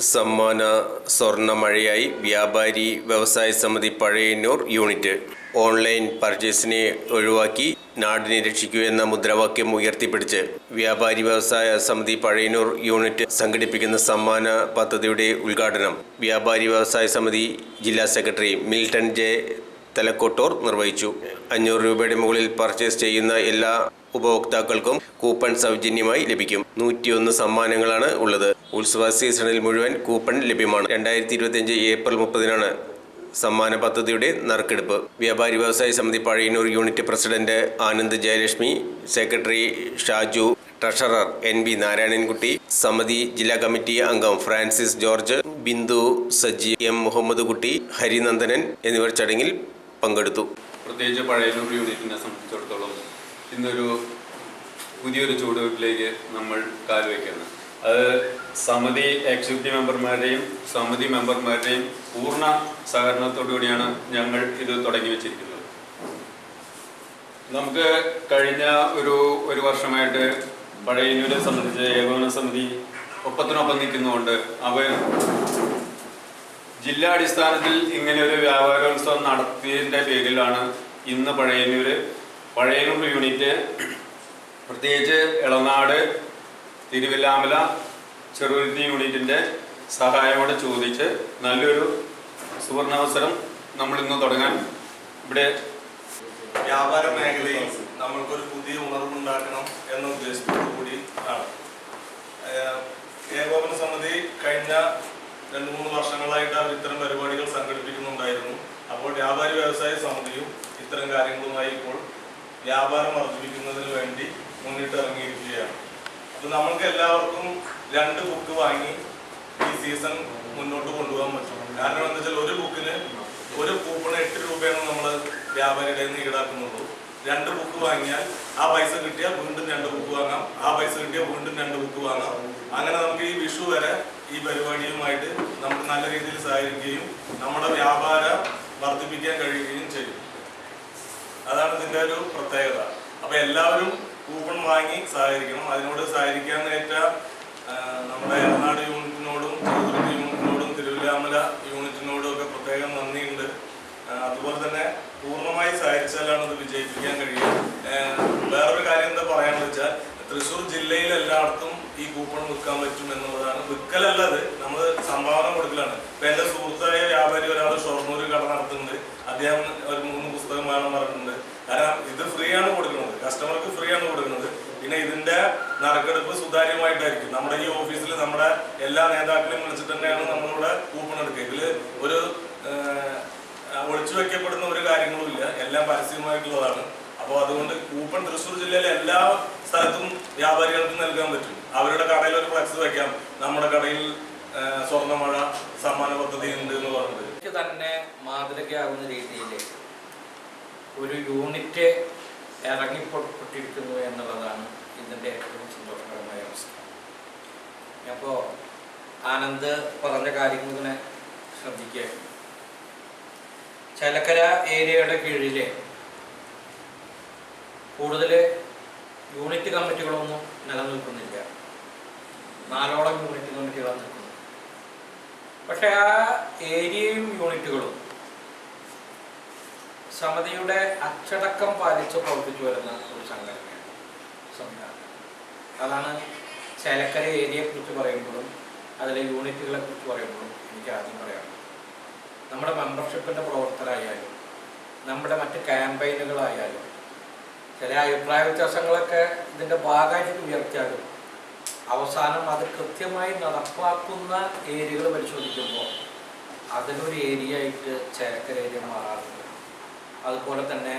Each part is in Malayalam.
സമ്മാന സ്വർണമഴയായി വ്യാപാരി വ്യവസായ സമിതി പഴയന്നൂർ യൂണിറ്റ്. ഓൺലൈൻ പർച്ചേസിനെ ഒഴിവാക്കി നാടിനെ രക്ഷിക്കൂ എന്ന മുദ്രാവാക്യം ഉയർത്തിപ്പിടിച്ച് വ്യാപാരി വ്യവസായ സമിതി പഴയന്നൂർ യൂണിറ്റ് സംഘടിപ്പിക്കുന്ന സമ്മാന പദ്ധതിയുടെ ഉദ്ഘാടനം വ്യാപാരി വ്യവസായ സമിതി ജില്ലാ സെക്രട്ടറി മിൽട്ടൺ ജെ. തലക്കോട്ടൂർ നിർവഹിച്ചു. അഞ്ഞൂറ് രൂപയുടെ മുകളിൽ പർച്ചേസ് ചെയ്യുന്ന എല്ലാ ഉപഭോക്താക്കൾക്കും കൂപ്പൺ സൗജന്യമായി ലഭിക്കും. നൂറ്റിയൊന്ന് സമ്മാനങ്ങളാണ് ഉള്ളത്. ഉത്സവ സീസണിൽ മുഴുവൻ കൂപ്പൺ ലഭ്യമാണ്. രണ്ടായിരത്തി ഇരുപത്തിയഞ്ച് ഏപ്രിൽ മുപ്പതിനാണ് സമ്മാന പദ്ധതിയുടെ നറുക്കെടുപ്പ്. വ്യാപാരി വ്യവസായ സമിതി Pazhayannur unit president Anand Jayalakshmi secretary Shaju treasurer N V Narayanankutty സമിതി ജില്ലാ കമ്മിറ്റി അംഗം ഫ്രാൻസിസ് ജോർജ് ബിന്ദു സജി എം മുഹമ്മദ് കുട്ടി ഹരിനന്ദനൻ എന്നിവർ ചടങ്ങിൽ പങ്കെടുത്തു. പ്രത്യേകിച്ച് പഴയന്നൂർ യൂണിറ്റിനെ സംബന്ധിച്ചിടത്തോളം ഇന്നൊരു പുതിയൊരു ചുവടുവയ്പ്പിലേക്ക് നമ്മൾ കാൽവയ്ക്കുന്നത് അത് സമിതി എക്സിക്യൂട്ടീവ് മെമ്പർമാരുടെയും സമിതി മെമ്പർമാരുടെയും പൂർണ സഹകരണത്തോടു കൂടിയാണ് ഞങ്ങൾ ഇത് തുടങ്ങി വെച്ചിരിക്കുന്നത്. നമുക്ക് കഴിഞ്ഞ ഒരു ഒരു വർഷമായിട്ട് പഴയനൂരെ സംബന്ധിച്ച് ഏകോപന സമിതി ഒപ്പത്തിനൊപ്പം നിൽക്കുന്നതുകൊണ്ട് അവർ ജില്ലാ അടിസ്ഥാനത്തിൽ ഇങ്ങനെ ഒരു വ്യാപാരോത്സവം നടത്തിയതിന്റെ പേരിലാണ് ഇന്ന് പഴയന്നൂര് പഴയന്നൂർ യൂണിറ്റ് പ്രത്യേകിച്ച് ഇളനാട് തിരുവില്ലാമല ചെറുരുത്തി യൂണിറ്റിന്റെ സഹായമോടെ ചോദിച്ച് നല്ലൊരു സുവർണാവസരം നമ്മൾ ഇന്ന് തുടങ്ങാൻ ഇവിടെ വ്യാപാര മേഖലയിൽ നമ്മൾക്കൊരു പുതിയ ഉണർവുണ്ടാക്കണം എന്ന ഉദ്ദേശത്തോടു കൂടി ആണ്. ഏകോപന സമിതി കഴിഞ്ഞ രണ്ട് മൂന്ന് വർഷങ്ങളായിട്ട് അവർ ഇത്തരം പരിപാടികൾ സംഘടിപ്പിക്കുന്നുണ്ടായിരുന്നു. അപ്പോൾ വ്യാപാരി വ്യവസായ സമിതിയും ഇത്തരം കാര്യങ്ങളുമായി ഇപ്പോൾ വ്യാപാരം വർദ്ധിപ്പിക്കുന്നതിന് വേണ്ടി മുന്നിട്ട് അപ്പൊ നമ്മൾക്ക് എല്ലാവർക്കും രണ്ട് ബുക്ക് വാങ്ങി ഈ സീസൺ മുന്നോട്ട് കൊണ്ടുപോകാൻ പറ്റും. കാരണം എന്താ വെച്ചാൽ ഒരു ബുക്കിന് ഒരു കൂപ്പൺ എട്ട് രൂപയാണ് നമ്മൾ വ്യാപാരിയുടെ നിന്ന് ഈടാക്കുന്നുള്ളൂ രണ്ട് ബുക്ക് വാങ്ങിയാൽ ആ പൈസ കിട്ടിയാൽ വീണ്ടും രണ്ട് ബുക്ക് വാങ്ങാം. ആ പൈസ കിട്ടിയാൽ വീണ്ടും രണ്ട് ബുക്ക് വാങ്ങാം. അങ്ങനെ നമുക്ക് ഈ വിഷു വരെ ഈ പരിപാടിയുമായിട്ട് നമുക്ക് നല്ല രീതിയിൽ സഹായിക്കുകയും നമ്മുടെ വ്യാപാരം വർദ്ധിപ്പിക്കാൻ കഴിയുകയും ചെയ്യും. അതാണ് ഇതിന്റെ ഒരു പ്രത്യേകത. അപ്പൊ എല്ലാവരും കൂപ്പൺ വാങ്ങി സഹകരിക്കണം. അതിനോട് സഹകരിക്കാൻ ഏറ്റ നമ്മുടെ എറണാട് യൂണിറ്റിനോടും ചെറുതുരുത്തി യൂണിറ്റിനോടും തിരുവില്ലാമല യൂണിറ്റിനോടും ഒക്കെ പ്രത്യേകം നന്ദിയുണ്ട്. അതുപോലെ തന്നെ പൂർണമായി സഹകരിച്ചാലാണ് ഇത് വിജയിപ്പിക്കാൻ കഴിയുക. വേറൊരു കാര്യം എന്താ പറയാന്ന് വെച്ചാൽ തൃശ്ശൂർ ജില്ലയിൽ എല്ലായിടത്തും ഈ കൂപ്പൺ വിൽക്കാൻ പറ്റും എന്നുള്ളതാണ്. വിൽക്കലല്ലത് നമ്മൾ സംഭാവന കൊടുക്കലാണ്. ഇപ്പൊ എന്റെ സുഹൃത്തായ വ്യാപാരി ഒരാൾ ഷൊർണൂർ കട നടത്തുന്നുണ്ട്. അദ്ദേഹം ഒരു മൂന്ന് പുസ്തകം വേണം പറഞ്ഞിട്ടുണ്ട്. കാരണം ഇത് ഫ്രീ ആണ് കൊടുക്കുന്നത് കസ്റ്റമർക്ക് ഫ്രീ ആണ് കൊടുക്കുന്നത് പിന്നെ ഇതിന്റെ നറുക്കെടുപ്പ് സുതാര്യമായിട്ടായിരിക്കും. നമ്മുടെ ഈ ഓഫീസിൽ നമ്മുടെ എല്ലാ നേതാക്കളെയും വിളിച്ചിട്ട് തന്നെയാണ് നമ്മളിവിടെ കൂപ്പൺ എടുക്കുക. ഇതിൽ ഒരു ഒളിച്ചു വെക്കപ്പെടുന്ന ഒരു കാര്യങ്ങളുമില്ല എല്ലാം പരസ്യമായിട്ടുള്ളതാണ്. അപ്പോൾ അതുകൊണ്ട് കൂപ്പൺ തൃശ്ശൂർ ജില്ലയിലെ എല്ലാ സ്ഥലത്തും വ്യാപാരികൾക്ക് നൽകാൻ പറ്റും. അവരുടെ കടയിൽ ഒരു ഫ്ലക്സ് വെക്കാം നമ്മുടെ കടയിൽ സ്വർണമഴ സമ്മാന പദ്ധതി ഉണ്ട് എന്ന് പറഞ്ഞത് തന്നെ മാതൃകയാവുന്ന രീതിയിൽ ഒരു യൂണിറ്റ് ഇറങ്ങിപ്പെട്ടിരിക്കുന്നു എന്നുള്ളതാണ് ഇതിന്റെ ഏറ്റവും സന്തോഷകരമായ അവസ്ഥ. അപ്പോൾ ആനന്ദ് പറഞ്ഞ കാര്യങ്ങളിങ്ങനെ ശ്രദ്ധിക്കുക. ചലക്കര ഏരിയയുടെ കീഴിൽ കൂടുതൽ യൂണിറ്റ് കമ്മിറ്റികളൊന്നും നിലനിൽക്കുന്നില്ല. നാലോളം യൂണിറ്റ് കമ്മിറ്റികളാണ് നിൽക്കുന്നത്. പക്ഷേ ആ ഏരിയയും യൂണിറ്റുകളും സമിതിയുടെ അച്ചടക്കം പാലിച്ച് പ്രവർത്തിച്ചു വരുന്ന ഒരു സംഘടനയാണ് അതാണ് ചേലക്കര ഏരിയയെ കുറിച്ച് പറയുമ്പോഴും അതിലെ യൂണിറ്റുകളെ കുറിച്ച് പറയുമ്പോഴും എനിക്ക് ആദ്യം പറയാം നമ്മുടെ മെമ്പർഷിപ്പിന്റെ പ്രവർത്തനമായാലും നമ്മുടെ മറ്റ് ക്യാമ്പയിനുകളായാലും ചില അഭിപ്രായ വ്യത്യാസങ്ങളൊക്കെ ഇതിന്റെ ഭാഗമായിട്ട് ഉയർത്തിയാലും അവസാനം അത് കൃത്യമായി നടപ്പാക്കുന്ന ഏരിയകൾ പരിശോധിക്കുമ്പോൾ അതിനൊരു ഏരിയ ആയിട്ട് ചേലക്കര ഏരിയ മാറാറുണ്ട്. അതുപോലെ തന്നെ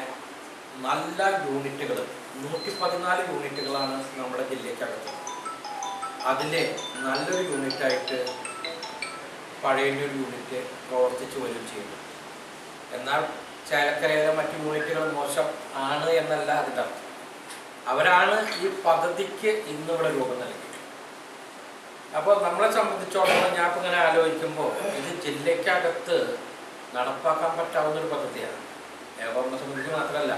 നല്ല യൂണിറ്റുകൾ നൂറ്റി പതിനാല് യൂണിറ്റുകളാണ് നമ്മുടെ ജില്ലയ്ക്കകത്ത്. അതിലെ നല്ലൊരു യൂണിറ്റായിട്ട് പഴയൊരു യൂണിറ്റ് പ്രവർത്തിച്ചു വരികയും ചെയ്യുന്നു. എന്നാൽ ചേലക്കരയിലെ മറ്റു യൂണിറ്റുകൾ മോശം ആണ് എന്നല്ല അതിന്റെ അർത്ഥം അവരാണ് ഈ പദ്ധതിക്ക് ഇന്നിവിടെ രൂപം നൽകിയത്. അപ്പോൾ നമ്മളെ സംബന്ധിച്ചോളം ഞാൻ ഇങ്ങനെ ആലോചിക്കുമ്പോൾ ഇത് ജില്ലയ്ക്കകത്ത് നടപ്പാക്കാൻ പറ്റാവുന്ന ഒരു പദ്ധതിയാണ്. ഏകോപന സമിതിക്ക് മാത്രമല്ല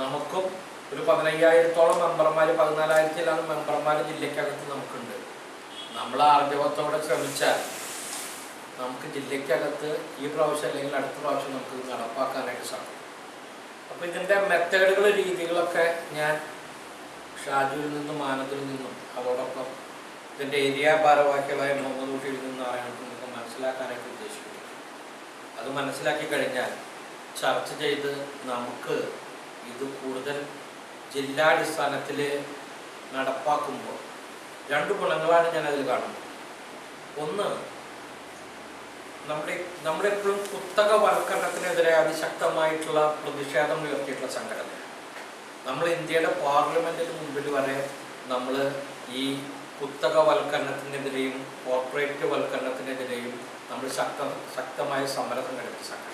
നമുക്കും ഒരു പതിനയ്യായിരത്തോളം മെമ്പർമാർ പതിനാലായിരത്തിലാണ് മെമ്പർമാർ ജില്ലയ്ക്കകത്ത് നമുക്കുണ്ട്. നമ്മൾ ആർജവത്തോടെ ശ്രമിച്ചാൽ നമുക്ക് ജില്ലയ്ക്കകത്ത് ഈ പ്രാവശ്യം അല്ലെങ്കിൽ അടുത്ത പ്രാവശ്യം നമുക്ക് നടപ്പാക്കാനായിട്ട് സാധിക്കും. അപ്പോൾ ഇതിന്റെ മെത്തേഡുകൾ രീതികളൊക്കെ ഞാൻ ഷാജുവിൽ നിന്നും ആനന്ദിൽ നിന്നും അതോടൊപ്പം ഇതിന്റെ ഏരിയ ഭാരവാഹികളായ മുഹമ്മദ് കുട്ടിയിൽ നിന്നാണ് നിങ്ങൾക്ക് മനസ്സിലാക്കാനായിട്ട് ഉദ്ദേശിക്കുന്നത് അത് മനസ്സിലാക്കി കഴിഞ്ഞാൽ ചർച്ച ചെയ്ത് നമുക്ക് ഇത് കൂടുതൽ ജില്ലാടിസ്ഥാനത്തിൽ നടപ്പാക്കുമ്പോൾ രണ്ട് ഗുണങ്ങളാണ് ഞാൻ അതിൽ കാണുന്നത്. ഒന്ന് നമ്മുടെ നമ്മളെപ്പോഴും കുത്തക വൽക്കരണത്തിനെതിരെ അതിശക്തമായിട്ടുള്ള പ്രതിഷേധം ഉയർത്തിയിട്ടുള്ള സംഘടന നമ്മൾ ഇന്ത്യയുടെ പാർലമെന്റിന് മുമ്പിൽ വരെ നമ്മൾ ഈ കുത്തക വൽക്കരണത്തിനെതിരെയും കോർപ്പറേറ്റ് വൽക്കരണത്തിനെതിരെയും നമ്മൾ ശക്ത ശക്തമായ സമരം സംഘടിപ്പിച്ച സംഘടന